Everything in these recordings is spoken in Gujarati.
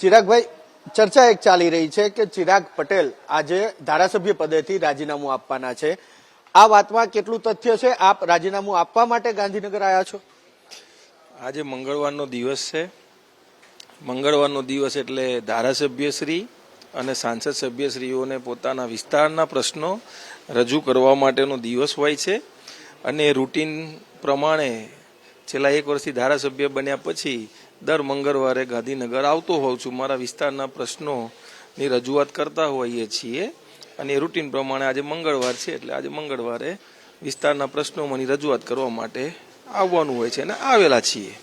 ચિરાગભાઈ, ચર્ચા એક ચાલી રહી છે કે ચિરાગ પટેલ આજે ધારાસભ્ય પદેથી રાજીનામું આપવાના છે. આ વાતમાં કેટલું તથ્ય છે? આપ રાજીનામું આપવા માટે ગાંધીનગર આવ્યા છો? આજે મંગળવારનો દિવસ છે. મંગળવારનો દિવસ એટલે ધારાસભ્યશ્રી અને સાંસદ સભ્યશ્રીઓને પોતાના વિસ્તારના પ્રશ્નો રજૂ કરવા માટેનો દિવસ હોય છે. અને રૂટીન પ્રમાણે છેલ્લા એક વર્ષથી ધારાસભ્ય બન્યા પછી દર મંગળવારે ગાંધીનગર આવતો હોઉં છું. મારા વિસ્તારના પ્રશ્નોની રજૂઆત કરતા હોઈએ છીએ અને એ રૂટીન પ્રમાણે આજે મંગળવાર છે એટલે આજે મંગળવારે વિસ્તારના પ્રશ્નોમાંની રજૂઆત કરવા માટે આવવાનું હોય છે અને આવેલા છીએ.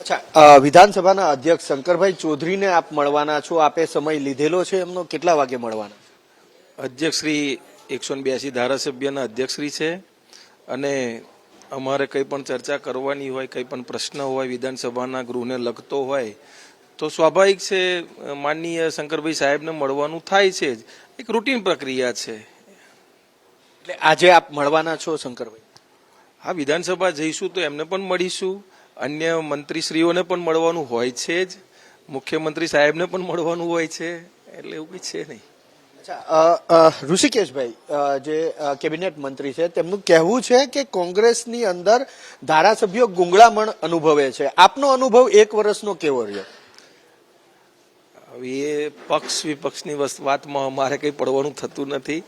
અચ્છા વિધાનસભાના અધ્યક્ષ શંકરભાઈ ચૌધરીને આપ મળવાના છો? આપે સમય લીધેલો છે? એમનો કેટલા વાગે મળવાના? અધ્યક્ષશ્રી એકસો બ્યાસી ધારાસભ્યના અધ્યક્ષશ્રી છે અને અમારે કંઈ પણ ચર્ચા કરવાની હોય કંઈ પણ પ્રશ્ન હોય વિધાનસભાના ગૃહને લગતો હોય તો સ્વાભાવિક છે માનનીય શંકરભાઈ સાહેબને મળવાનું થાય છે જ. એક રૂટીન પ્રક્રિયા છે. એટલે આજે આપ મળવાના છો શંકરભાઈ? હા વિધાનસભા જઈશું તો એમને પણ મળીશું. અન્ય મંત્રીશ્રીઓને પણ મળવાનું હોય છે જ. મુખ્યમંત્રી સાહેબને પણ મળવાનું હોય છે. એટલે એવું કંઈ છે નહીં. ઋષિકેશભાઈ જે કેબિનેટ મંત્રી છે, તેમનું કહેવું છે કે કોંગ્રેસની અંદર ધારાસભ્યો ગુંગળામણ અનુભવે છે. આપનો અનુભવ એક વર્ષનો કેવો રહ્યો? હવે એ પક્ષ વિપક્ષની વાતમાં મારે કંઈ પડવાનું થતું નથી.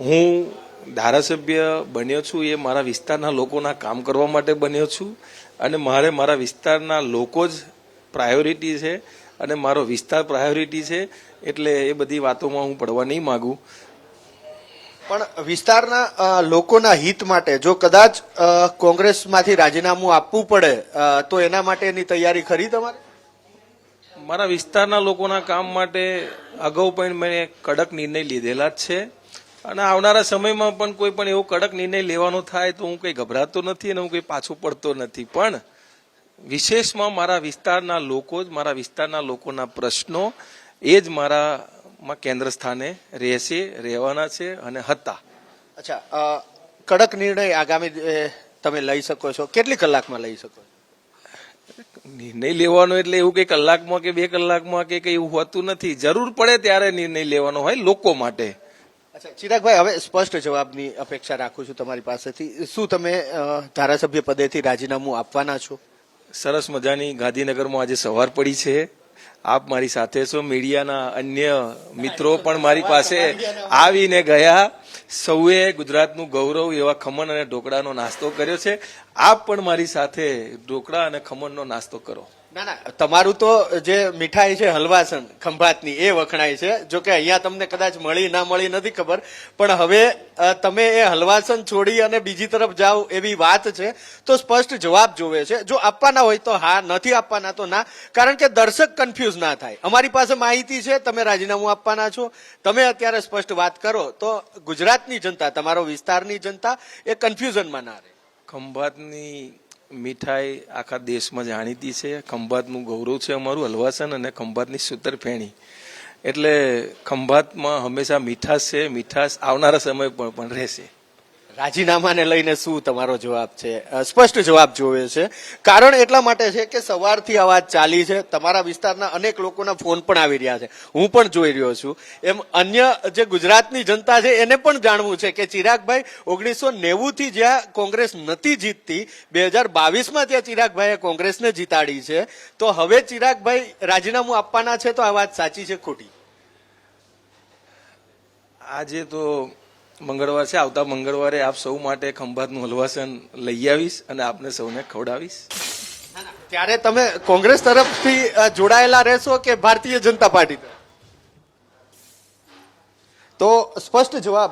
હું ધારાસભ્ય બન્યો છું એ મારા વિસ્તારના લોકોના કામ કરવા માટે બન્યો છું. અને મારે મારા વિસ્તારના લોકો જ પ્રાયોરિટી છે. અને મારો વિસ્તાર પ્રાયોરિટી છે એટલે એ બધી વાતોમાં હું પડવા નહીં માગું. પણ વિસ્તારના લોકોના હિત માટે જો કદાચ કોંગ્રેસમાંથી રાજીનામું આપવું પડે તો એના માટેની તૈયારી ખરી તમારે? મારા વિસ્તારના લોકોના કામ માટે અગાઉ પણ મેં કડક નિર્ણય લીધેલા જ છે. અને આવનારા સમયમાં પણ કોઈ પણ એવો કડક નિર્ણય લેવાનો થાય તો હું કંઈ ગભરાતો નથી અને હું કંઈ પાછો પડતો નથી. પણ વિશેષમાં મારા વિસ્તારના લોકો જ મારા વિસ્તારના લોકોના પ્રશ્નો એ જ મારામાં કેન્દ્ર સ્થાને રહેશે રહેવાના છે અને હતા. અચ્છા કડક નિર્ણય આગામી તમે લઈ શકો છો. કેટલી કલાકમાં લઈ શકો નિર્ણય લેવાનો એટલે એવું કઈ કલાકમાં કે બે કલાકમાં કે કઈ એવું હોતું નથી. જરૂર પડે ત્યારે નિર્ણય લેવાનો હોય લોકો માટે. અચ્છા ચિરાગભાઈ હવે સ્પષ્ટ જવાબની અપેક્ષા રાખું છું તમારી પાસેથી. શું તમે ધારાસભ્ય પદેથી રાજીનામું આપવાના છો? સરસ મજાની ગાંધીનગરમાં આજે સવાર પડી છે. આપ મારી સાથે છો. મીડિયાના અન્ય મિત્રો પણ મારી પાસે આવીને ગયા. સૌએ ગુજરાતનું ગૌરવ એવા ખમણ અને ઢોકળાનો નાસ્તો કર્યો છે. આપ પણ મારી સાથે ઢોકળા અને ખમણનો નાસ્તો કરો. ના ના, તમારું તો જે મીઠાઈ છે, હલવાસન, ખંભાતની, એ વખણાય છે. જો કે અહીંયા તમને કદાચ મળી, ના મળી નથી ખબર. પણ હવે તમે એ હલવાસન છોડી અને બીજી તરફ જાઓ એવી વાત છે, તો સ્પષ્ટ જવાબ જોવે છે. જો આપવાના હોય તો હા, નથી આપવાના તો ના. કારણ કે દર્શક કન્ફ્યુઝ ના થાય. અમારી પાસે માહિતી છે, તમે રાજીનામું આપવાના છો. તમે અત્યારે સ્પષ્ટ વાત કરો તો ગુજરાતની જનતા, તમારો વિસ્તારની જનતા, એ કન્ફ્યુઝનમાં ના રહે. ખંભાતની મીઠાઈ આખા દેશમાં જાણીતી છે. ખંભાતનું ગૌરવ છે અમારું હલવાસન અને ખંભાતની સૂતરફેણી. એટલે ખંભાતમાં હંમેશા મીઠાશ છે. મીઠાશ આવનારા સમય પર પણ રહેશે. રાજીનામાને લઈને શું તમારો જવાબ છે? સ્પષ્ટ જવાબ જોવે છે. કારણ એટલા માટે છે કે સવારથી આ વાત ચાલી છે. તમારા વિસ્તારના અનેક લોકોના ફોન પણ આવી રહ્યા છે. હું પણ જોઈ રહ્યો છું. એમ અન્ય જે ગુજરાતની જનતા છે એને પણ જાણવું છે કે ચિરાગભાઈ ઓગણીસો નેવુંથી જ્યાં કોંગ્રેસ નથી જીતતી, બે હજાર બાવીસમાં ત્યાં ચિરાગભાઈએ કોંગ્રેસને જીતાડી છે. તો હવે ચિરાગભાઈ રાજીનામું આપવાના છે તો આ વાત સાચી છે ખોટી? આજે તો મંગળવાર છે. આવતા મંગળવારે આપ સૌ માટે ખંભાતનું હલવાસન લઈ આવીશ અને આપને સૌને ખવડાવીશ. ત્યારે તમે કોંગ્રેસ તરફથી જોડાયેલા રહેશો કે ભારતીય જનતા પાર્ટી તો સ્પષ્ટ જવાબ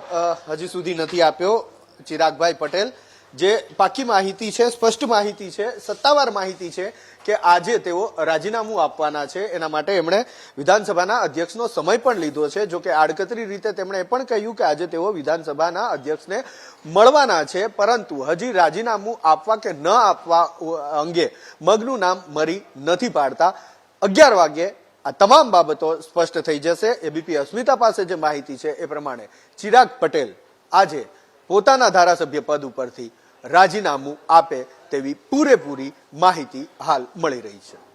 હજી સુધી નથી આપ્યો ચિરાગભાઈ પટેલ. જે પાકી માહિતી છે, સ્પષ્ટ માહિતી છે, સત્તાવાર માહિતી છે કે આજે તેઓ રાજીનામું આપવાના છે. એના માટે એમણે વિધાનસભાના અધ્યક્ષનો સમય પણ લીધો છે. જો કે આડકતરી રીતે તેમણે એ પણ કહ્યું કે આજે તેઓ વિધાનસભાના અધ્યક્ષને મળવાના છે. પરંતુ હજી રાજીનામું આપવા કે ન આપવા અંગે મગનું નામ મરી નથી પાડતા. અગિયાર વાગે આ તમામ બાબતો સ્પષ્ટ થઈ જશે. એબીપી અસ્મિતા પાસે જે માહિતી છે એ પ્રમાણે ચિરાગ પટેલ આજે પોતાના ધારાસભ્ય પદ ઉપરથી રાજીનામું આપે તેવી પૂરેપૂરી માહિતી હાલ મળી રહી છે.